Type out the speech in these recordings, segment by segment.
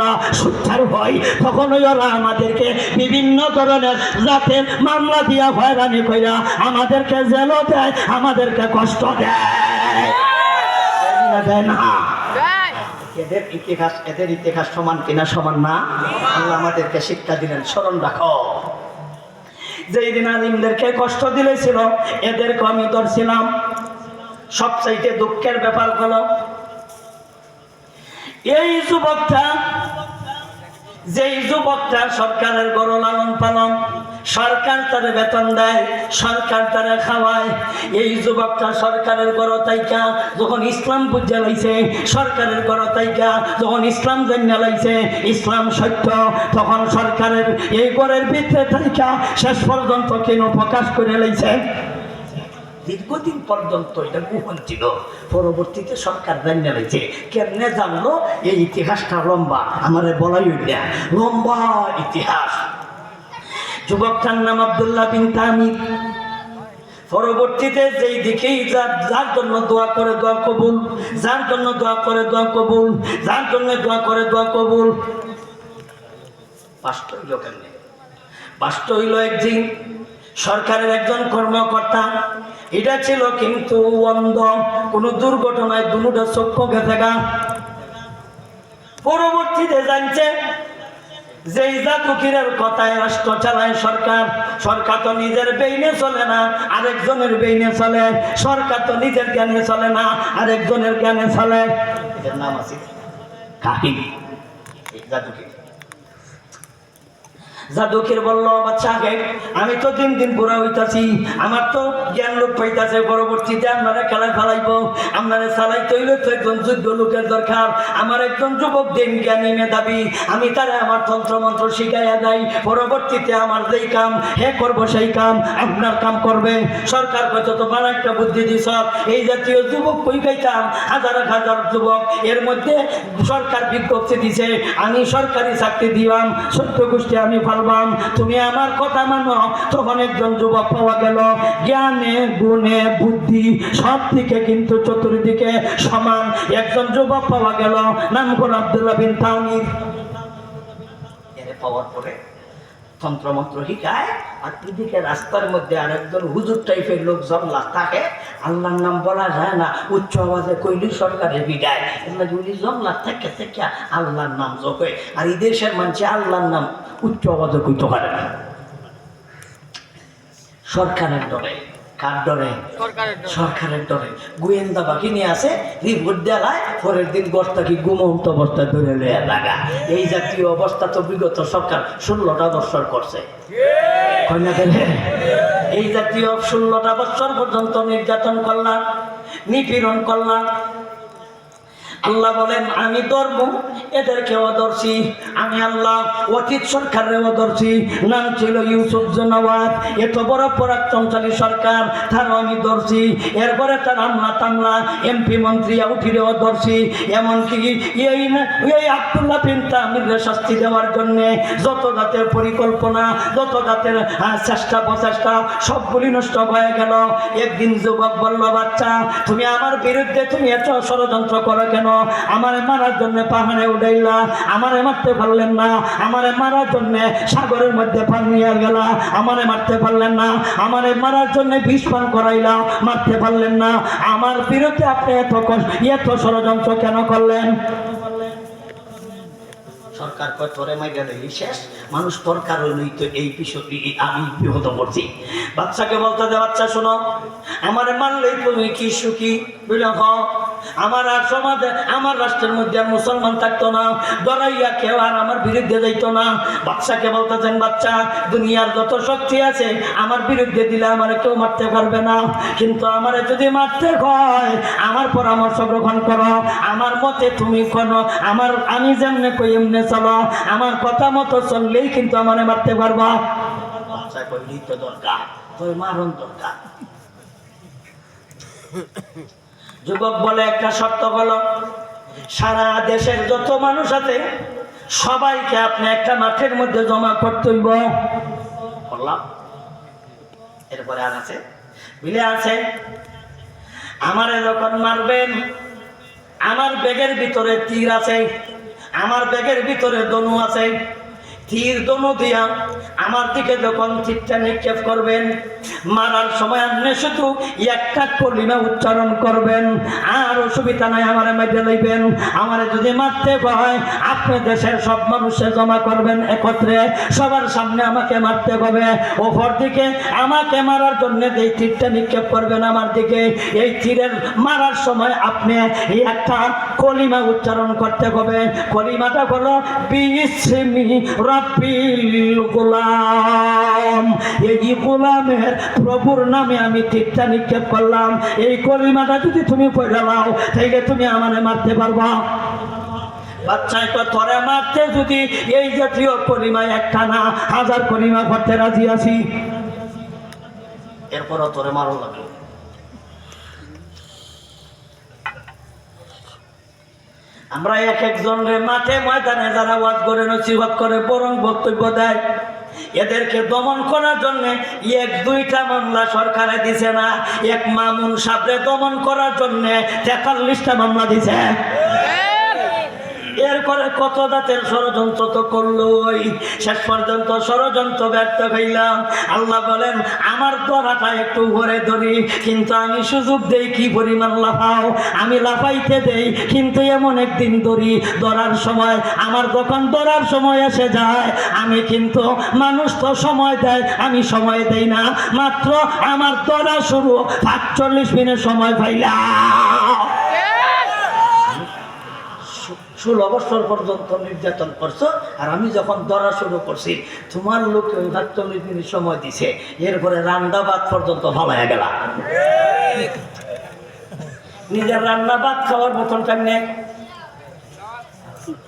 আমরা সুচ্ছার হই তখনই ওরা আমাদেরকে বিভিন্ন ধরনের জাতের মামলা দিয়া হয়রানি কইরা আমাদেরকে জেলও দেয় আমাদেরকে কষ্ট দেয়। দেয় না, দেয়। না এদের ইতিহাস এদের ইতিহাস সমান কিনা সমান না? আল্লাহ আমাদেরকে শিক্ষা দিলেন স্মরণ রাখো। যেই দিন আলিমদেরকে কষ্ট দিলেছিল এদেরকে আমি ধরছিলাম। সবচাইতে দুঃখের ব্যাপার হলো এই যুবকটা যেই যুবকটা সরকারের গরু লালন পালন, সরকার তারে বেতন দেয়, সরকার তারে খাওয়ায়। এই যুবকটা সরকারের গড় তাইকা, যখন ইসলাম বুঝে লাইছে, সরকারের গড় তাইকা, যখন ইসলাম জানিয়ে লাইছে, ইসলাম সত্য, তখন সরকারের এই গড়ের ভিতরে তাইকা শেষ পর্যন্ত কেন প্রকাশ করে লাইছে? দীর্ঘদিন পর্যন্ত এটা গোপন ছিল। পরবর্তীতে সরকার জানিয়ে রয়েছে কেমনে জানলো? এই ইতিহাসটা লম্বা। আমার বলাই না। লম্বা ইতিহাস। যুবকটার নাম আবদুল্লাহ বিন তামির পরবর্তীতে যেই দিকেই যার যার জন্য দোয়া করে দোয়া কবুল, যার জন্য দোয়া করে দোয়া কবুল, যার জন্য দোয়া করে দোয়া কবুল। পাঁচটা হইল কেমনে? পাঁচটা হইল একদিন সরকারের একজন কর্মকর্তা এটা ছিল কিন্তু অন্ধ। কোনো দুর্ঘটনায় দুটা চক্ষু গেছে গা পরবর্তীতে জানছে যে জাদুকিরের কথায় রাষ্ট্র চালায় সরকার। সরকার তো নিজের বেইনে চলে না, আরেকজনের বেইনে চলে। সরকার তো নিজের জ্ঞানে চলে না, আরেকজনের জ্ঞানে চলে। এটার নাম আছে কাহিনী এই জাদুকির বলল বাচ্চাকে আমি তো দিন দিন বুড়া হইতাছি, আমার তো জ্ঞান লোক পাইতাছে, পরবর্তীতে আপনারা খেলায় ফেলাইব, আপনারা চালাই তৈলে তো একজন যোগ্য লোকের দরকার। আমার একজন যুবক দিন জ্ঞানী মেধাবী, আমি তারা আমার তন্ত্র মন্ত্র শিখাইয়া যাই পরবর্তীতে আমার যেই কাম, হে করব সেই কাম, আপনার কাম করবে। সরকার কত তোমার একটা বুদ্ধি দিস এই জাতীয় যুবক কই পাইতাম? হাজার হাজার যুবক, এর মধ্যে সরকার বিজ্ঞপ্তি দিছে, আমি সরকারি চাকরি দিলাম সত্য গোষ্ঠী আমি ফালবাম তুমি আমার কথা মানো। তখন একজন যুবক পাওয়া গেল। জ্ঞানে, গুণে, বুদ্ধি সব দিকে কিন্তু চতুর্দিকে সমান। একজন যুবক পাওয়া গেল। নাম কোন আব্দুল্লাহ বিন তামির পাওয়ার পরে তন্ত্রমন্ত্র শিখায়, আর এদিকে রাস্তার মধ্যে আর একজন হুজুর টাইপের লোক লোকজন থাকে। আল্লাহর নাম বলা যায় না। উচ্চ আওয়াজে কইলি সরকারের বিদায়। এগুলো যদি জমলা থেকে থেকে আল্লাহর নাম জোকে আর এই দেশের মানুষে আল্লাহর নাম উচ্চ আওয়াজে কইতে পারে না। সরকারের ডরে কার ডরে সরকারের ডরে গোয়েন্দা বাহিনী আছে রিপোর্ট দেওয়ায় পরের দিন গড়টা কি গুমন্ত অবস্থা ধরে লইয়া লাগা। এই জাতীয় অবস্থা তো বিগত সরকার ষোলোটা বৎসর করছে। কন্যা কেনে? এই জাতীয় ষোলোটা বছর পর্যন্ত নির্যাতন করলাম নিপীড়ন করলাম। আল্লাহ বলেন আমি ধর্ম এদেরকেও ধরছি আমি আল্লাহ অতীত সরকারেও ধরছি নাম ছিল ইউসুফ জনাওয়াত। এত বড় পরাক্রমশালী সরকার তারও আমি ধরছি এরপরে তার আমলা তামলা এমপি মন্ত্রী উঠিরেও ধরছি এমনকি এই এই আবদুল্লাহ বিন তামিরের শাস্তি দেওয়ার জন্যে যত জাতের পরিকল্পনা, যত জাতের চেষ্টা প্রচেষ্টা, সবগুলি নষ্ট হয়ে গেল। একদিন যুবক বলল, বাচ্চা, তুমি আমার বিরুদ্ধে তুমি এত ষড়যন্ত্র করো কেন? আমার মারার জন্য পাহাড়ে আমারে মারতে পারলেন না, আমারে মারার সাগরের মধ্যে আমারে মারতে পারলেন না, আমারে মারার বিষ পান করাইলা, মারতে পারলেন না। আমার বিরুদ্ধে আপনি এত এত ষড়যন্ত্র কেন করলেন? সরকার কয় শেষ। মানুষ তোর কারণেই তো এই বিষয়টি আমি বিহত করছি বাচ্চাকে বলতে দে, বাচ্চা শোনো, আমার মানলেই তুমি কি সুখী? বুঝলে হ আমার আর সমাজে, আমার রাষ্ট্রের মধ্যে আর মুসলমান থাকতো না। ডরাইয়া কেউ আর আমার বিরুদ্ধে যাইতো না। বাচ্চাকে বলতেছেন বাচ্চা দুনিয়ার যত শক্তি আছে, আমার বিরুদ্ধে দিলে আমার কেউ মারতে পারবে না। কিন্তু আমার যদি মারতে হয় আমার পরামর্শ গ্রহণ করো। আমার মতে তুমি কোনো আমার আমি যেমনে কই, এমনে চলো। আমার কথা মতো চললেই কিন্তু আমারে মারতে পারবা। বাচ্চা তো দরকার। তোর মারণ দরকার। যুবক বলে একটা শর্ত বলো সারা দেশের যত মানুষ আছে, সবাইকে আপনি একটা মাঠের মধ্যে জমা করতে হইব। করলাম। এরপরে আর আছে। বিলে আছে, আমারে যখন মারবেন, আমার ব্যাগের ভিতরে তীর আছে, আমার ব্যাগের ভিতরে দনু আছে, তীর দনু দিয়া আমার দিকে যখন তীরটা নিক্ষেপ করবেন, মারার সময় আপনি শুধু একটা কলিমা উচ্চারণ করবেন। আর অসুবিধা নাই, আমার মেজে লইবেন। আমার যদি মারতে হয়, আপনি দেশের সব মানুষে জমা করবেন একত্রে। সবার সামনে আমাকে মারতে হবে। ওপর দিকে আমাকে মারার জন্য এই তীরটা নিক্ষেপ করবেন আমার দিকে, এই তীরের মারার সময় আপনি একটা কলিমা উচ্চারণ করতে হবে। কলিমাটা হলো, বিসমি রাব্বিল গোলাম। এই গোলামের প্রভুর নামে আমি তীরটা নিক্ষেপ করলাম। এই কলিমাটা যদি তুমি পড়ে নাও, তাইলে তুমি আমারে মারতে পারবা। বাচ্চায় তো তোরে মারতে যদি এই জাতীয় কলিমা একটা না হাজার কলিমা করতে রাজি আছি। এরপরও তোরে মারো লাগল। আমরা এক একজন রে মাঠে ময়দানে যারা ওয়াজ করে, নসিহত করে বরং বক্তব্য দেয়, এদেরকে দমন করার জন্য এক দুইটা মামলা সরকারে দিছে না, এক মামুন সাবরে দমন করার জন্য তেতাল্লিশটা মামলা দিছে। এরপরে কত দাঁতের ষড়যন্ত্র তো করল ওই শেষ পর্যন্ত ষড়যন্ত্র ব্যর্থ হইলাম। আল্লাহ বলেন, আমার দরাটা একটু ঘরে ধরি, কিন্তু আমি সুযোগ দেই কি পরিমাণ লাফাও? আমি লাফাইতে দেই, কিন্তু এমন একদিন ধরি, ধরার সময়, আমার যখন ধরার সময় এসে যায়, আমি কিন্তু মানুষ তো সময় দেয়, আমি সময় দেই না। মাত্র আমার ধরা শুরু, সাতচল্লিশ মিনিট সময় পাইলাম। ষোলো বছর পর্যন্ত নির্যাতন করছ, আর আমি যখন ধরা শুরু করছি, তোমার লোকে সাতচল্লিশ মিনিট সময় দিছে। এরপরে রান্নাবাদ পর্যন্ত ভালো গেল। নিজের রান্না ভাত খাওয়ার মতন টাইম নেই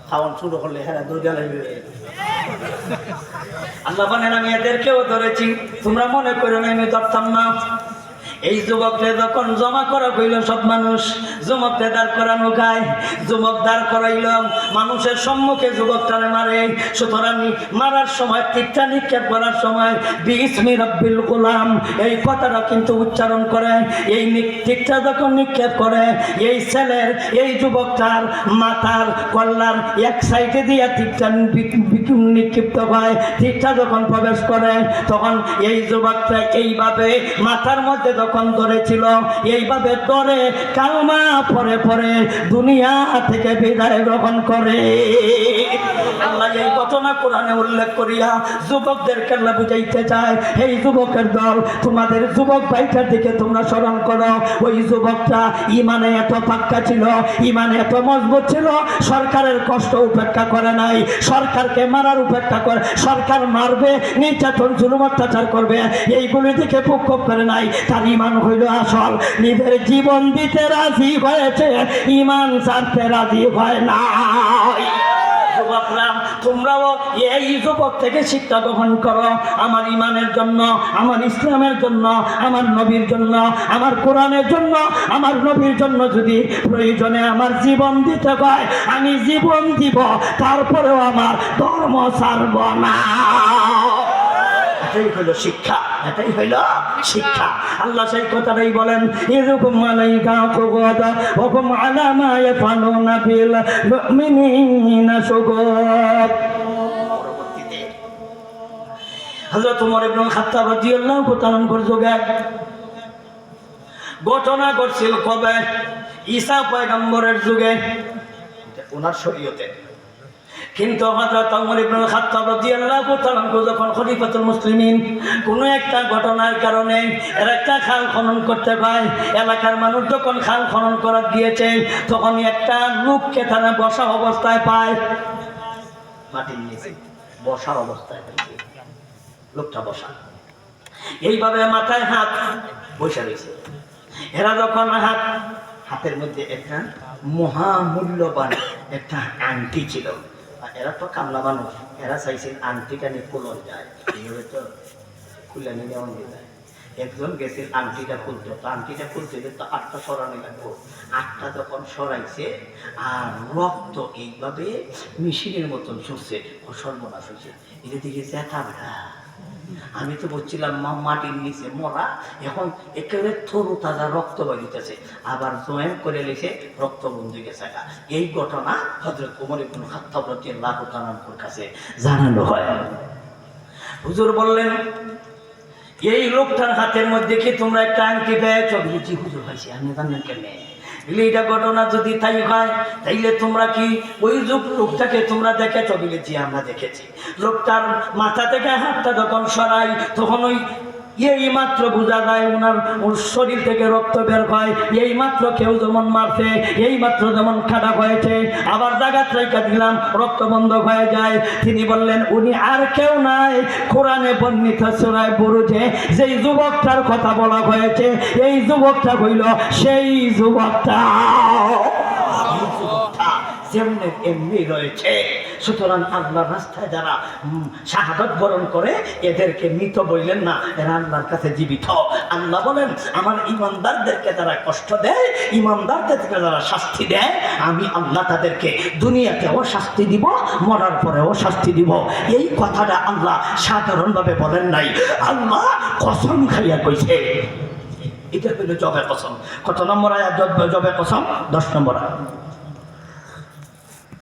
খাওয়ান শুরু করলে হ্যাঁ দুর্গা লাগবে। আল্লাহ বলেন, আমি এদেরকেও ধরেছি। তোমরা মনে করো না, আমি ধরতাম না। এই যুবককে যখন জমা করা হইল সব মানুষ যুবককে দাঁড় করানো গায়, যুবক দাঁড় করাইল, মানুষের সম্মুখে যুবকটারে মারে। সুতরাং মারার সময়, তীরটা নিক্ষেপ করার সময় বিসমি রব্বিল গোলাম, এই কথাটা কিন্তু উচ্চারণ করে। এই তীরটা যখন নিক্ষেপ করে, এই ছেলের, এই যুবকটার মাথার কল্লার এক সাইডে দিয়ে বি- নিক্ষিপ্ত হয়। তীরটা যখন প্রবেশ করে, তখন এই যুবকটা এইভাবে মাথার মধ্যে যখন ধরেছিল, এইভাবে ধরে কালমা পরে পরে দুনিয়া থেকে বিদায় গ্রহণ করে। আল্লাহ এই ঘটনা কোরআনে উল্লেখ করিয়া যুবকদেরকে আল্লাহ বুঝাইতে চায় এই যুবকের দল, তোমাদের যুবক ভাইটার দিকে তোমরা স্মরণ করো। ওই যুবকটা ইমানে এত পাক্কা ছিল ইমানে এত মজবুত ছিল, সরকারের কষ্ট উপেক্ষা করে নাই, সরকারকে মারার উপেক্ষা করে, সরকার মারবে, নির্যাতন, জুলুম, অত্যাচার করবে, এইগুলি দিকে প্রক্ষোভ করে নাই। তার ইমান হইল আসল। নিজের জীবন দিতে রাজি হয়েছে, ইমান ছাড়তে রাজি হয় যুবকরা তোমরাও এই যুবক থেকে শিক্ষা গ্রহণ করো। আমার ইমানের জন্য, আমার ইসলামের জন্য, আমার নবীর জন্য, আমার কোরআনের জন্য, আমার নবীর জন্য যদি প্রয়োজনে আমার জীবন দিতে হয়, আমি জীবন দিব, তারপরেও আমার ধর্ম ছাড়ব না। এটাই হইল শিক্ষা এটাই হইল শিক্ষা। আল্লাহ সেই কথাটাই বলেন এরকম মালাইকা কুগদা হুকুম আলামা ইয়াফালুনা বিল মুমিনিনা সুগত পরবর্তীতে হযরত ওমর ইবনে খাত্তাব রাদিয়াল্লাহু তাআলা যুগে ঘটনা ঘটছিল কবে? ঈসা পয়গম্বরের যুগে। ওনার শরীয়তে। কিন্তু তাআলা যখন খলিফাতুল মুসলিমিন, কোনো একটা ঘটনার কারণে এর একটা খাল খনন করতে পায়, এলাকার মানুষ যখন খাল খনন করা দিয়েছে তখন একটা লোককে তারা বসা অবস্থায় পায়। মাটির নিচে বসা অবস্থায় লোকটা বসা। এইভাবে মাথায় হাত বসে রয়েছে। এরা যখন হাত, হাতের মধ্যে একটা মহামূল্যবান একটা আংটি ছিল। এরা তো কামলা মানুষ। এরা চাইছে আংটিটা নিয়ে কুলন যায়। তো খুলে নিয়ে নেওয়া যায় একজন গেছে আংটিটা খুলতে। তো আংটিটা খুলতে তো আটটা সরানো লাগবো। আটটা যখন সরাইছে, আর রক্ত এইভাবে মেশিনের মতন ছুটছে সর্বনাশ হয়েছে। এটা দিকে জ্যাথা বেড়া আমি তো বলছিলাম, মা, মাটির নিচে মরা। এখন একেবারে থরু তাজা রক্ত বেরিতেছে আবার জয়েন করে লিখে রক্ত বন্ধু গেছে এই ঘটনা হজরত উমর ইবনুল খাত্তাব রাদিয়াল্লাহু তাআলার কাছে জানানো হয়। হুজুর বললেন, এই লোকটার হাতের মধ্যে কি তোমরা একটা আংটি পেয়েছ? হুজুর ভাইছি আপনি জানেন কেন বলে এটা ঘটনা যদি তাই হয়, তাইলে তোমরা কি ওই যুগ লোকটাকে তোমরা দেখেছ বলেছি, আমরা দেখেছি। লোকটার মাথা থেকে হাতটা যখন সরাই তখন ওই এই মাত্র বোঝা যায় ওনার শরীর থেকে রক্ত বের হয়। এই মাত্র কেউ যেমন মারছে, এই মাত্র যেমন খাটা হয়েছে। আবার জায়গা রেখা দিলাম, রক্ত বন্ধ হয়ে যায়। তিনি বললেন, উনি আর কেউ নাই। কোরআনে বর্ণিত সুরায় বুরুজে যেই যুবকটার কথা বলা হয়েছে, এই যুবকটা হইল সেই যুবকটা। যেমনি এমনি রয়েছে। সুতরাং আল্লাহর রাস্তায় যারা শাহাদত বরণ করে, এদেরকে মৃত বললেন না, এরা আল্লাহর কাছে জীবিত। আল্লাহ বলেন, আমার ইমানদারদেরকে যারা কষ্ট দেয় ইমানদারদেরকে যারা শাস্তি দেয়, আমি আল্লাহ তাদেরকে দুনিয়াতেও শাস্তি দিব, মরার পরেও শাস্তি দিব। এই কথাটা আল্লাহ সাধারণভাবে বলেন নাই। আল্লাহ কসম খাইয়া কইছে। এটা হলো জবে কসম। কত নম্বর আয়াত? জবে কসম? দশ নম্বর আয়াত।